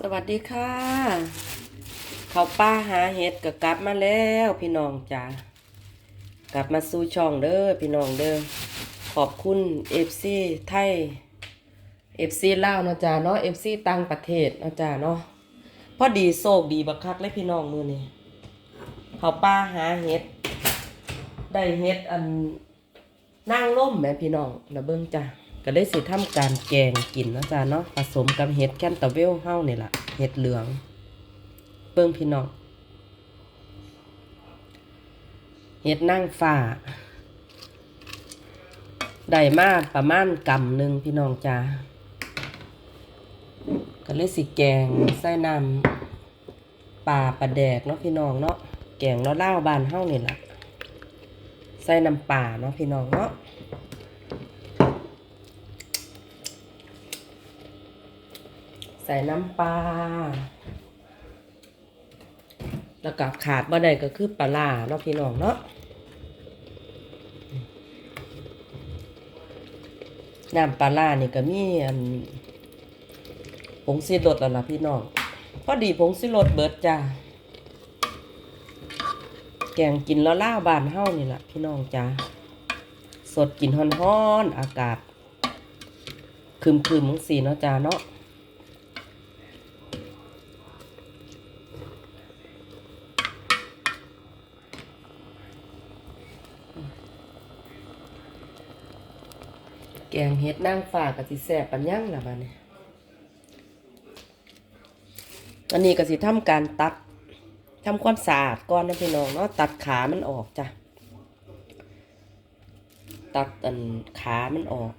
สวัสดีค่ะเขาป้าหาเห็ดก็กลับมาแล้วพี่น้องจ้ากลับมาสู่ช่องเด้อพี่น้องเด้อขอบคุณเอฟซีไทยเอฟซีลาวเนาะจ้าเนาะเอฟซีต่างประเทศเนาะจ้าเนาะพอดีโชคดีบักคักเลยพี่น้องมือนี้เขาป้าหาเห็ด ได้เห็ดอันนั่งล่มแม่พี่น้องนะเบิ้งจ้า ก็ได้สิทำการแกงกินนะจ้าเนาะผสมกับเห็ดแคนตาเวลเฮานี่ล่ะเห็ดเหลืองเบิ้งพี่น้องเห็ดนั่งฝ่าได้มาประมาณกำหนึ่งพี่น้องจ้าก็เลยสิแกงใส่น้ำปลาปลาแดกเนาะพี่น้องเนาะแกงเนาะเล่าบานเฮานี่ล่ะใส่น้ำป่าเนาะพี่น้องเนาะ ใส่น้ำปลาแล้วก็ขาดบ่ได้ก็คือปลาร้าเนาะพี่น้องเนาะน้ำปลาร้านี่ก็มีอันผงซีรสแล้วล่ะพี่น้องพอดีผงซีรสเบิดจ้าแกงกินแล้วล่าบานเฮ้านี่แหละพี่น้องจ้าสดกินฮ้อนๆอากาศคืมคืมมังสีเนาะจ้าเนาะ แกงเฮ็ดนั่งฝากกับสิแสบปัญญังละบ้านี้อันนี้ก็สิทำการตัดทำความสะอาดก่อนนะพี่น้องเนาะตัดขามันออกจ้ะตัดอันขามันออก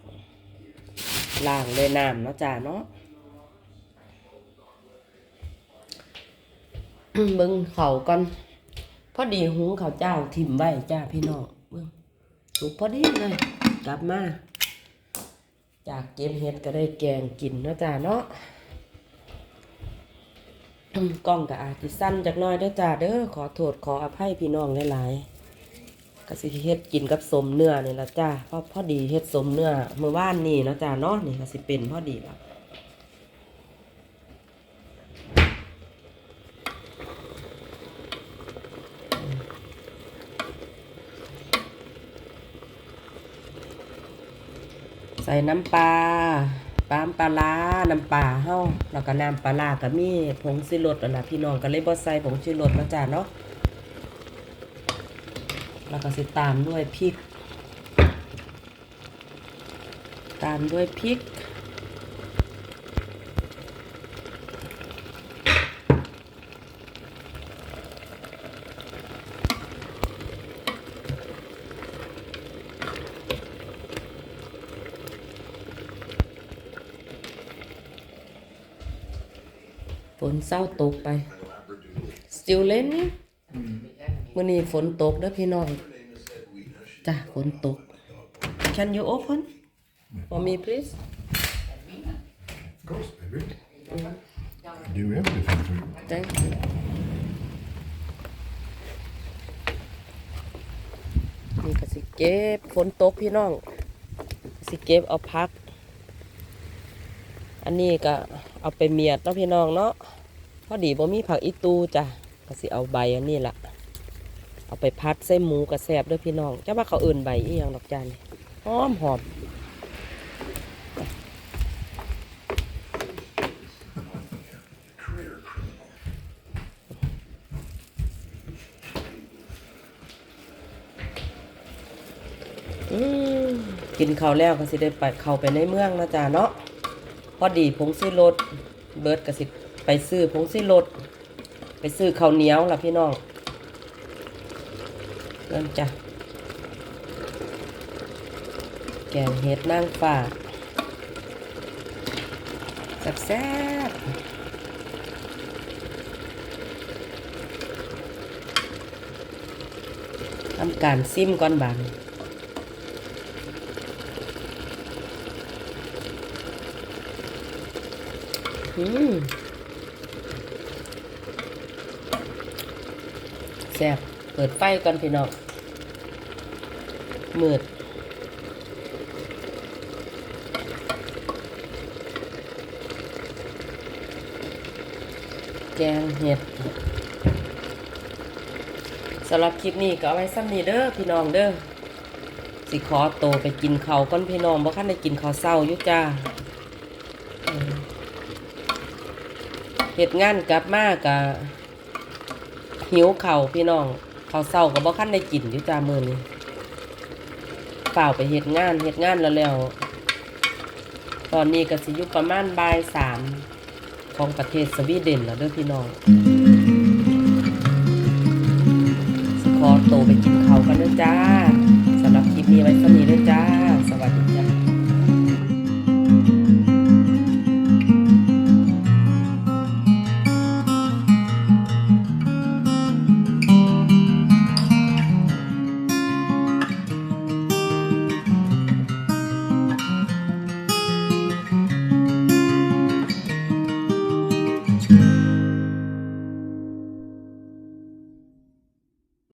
ล้างเลยน้ำเนาะจ้าเนาะเบิ้งเขาก่อนพอดีหุงข้าเจ้าถิ่มไว้จ้าพี่น้อง บิ้งสุกพอดีเลย กลับมา จากเก็บเห็ดก็ได้แกงกินนะจ้าเนาะกล้องก็อาจจะสั้นจากน้อยเด้จ้าเด้อขอโทษขออภัยพี่น้องหลายๆกสิเฮ็ดกินกับสมเนื้อนี่ละจ้าเพราะพอดีเฮ็ดสมเนื้อเมื่อวานนี่นะจ้าเนาะนี่กสิเป็นพอดีละ ใส่น้ำปลาปลามปลาร้าน้ำปลาเฮาแล้วก็น้ำปลาร้าก็มีผงชีรสนั่นล่ะพี่น้องก็เลยบ่ใส่ผงชีรสนะจ้าเนาะแล้วก็สิตามด้วยพริก ตามด้วยพริก ฝ นเศร้าตกไป still raining มื่อนี้ฝนตกเด้อพี่น้องจ้ะฝนตก can you open for me please Of course, baby. Do everything for you. thank you นี่ก็สิเก็บฝนตกพี่น้อง สิเก็บเอาพัก อันนี้ก็เอาไปเมียดเนาะพี่น้องเนาะพอดีบ่มีผักอีตูจ้ะก็สิเอาใบอันนี้ละเอาไปพัดใส่หมูกระแซบด้วยพี่น้องจะว่าเขาเอื่นใบอีหยังดอกจานหอมหอมอืมกินข้าวแล้วก็สิได้ไปเข้าไปในเมืองนะจ๊ะเนาะ อดีผงซีรสเบิร์ดก็สิบไปซื้อผงซีรสไปซื้อข้าวเหนียวล่ะพี่น้องเริ่มจ้ะแกงเห็ดนางฟ้าแซ่บทำการซิมก่อนบานอืม แซ่บเปิดไฟก่อนพี่น้องมืดอแกงเห็ดสำหรับคลิปนี้ก็เอาไว้ซ้ำนี้เด้อพี่น้องเด้อสิขอโตไปกินเขาก้อนพี่น้องบ่คันได้กินข้าวเช้ายู่จ้าเออ เฮ็ดงานกลับมากะหิวเข่าพี่น้องเขาวเช้าก็บ่คันได้กินอยู่จามือนี้เปล่าไปเฮ็ดงานเฮ็ดงานแล้วแล้ว ตอนนี้ก็สิยู่ประมาณบ่ายสามของประเทศสวีเดนแล้วเด้อพี่น้องสิขอโตไปกินเขากันเด้อจ้าสำหรับคลิปนี้ไว้เท่านี้เด้อจ้า สวัสดีจ้า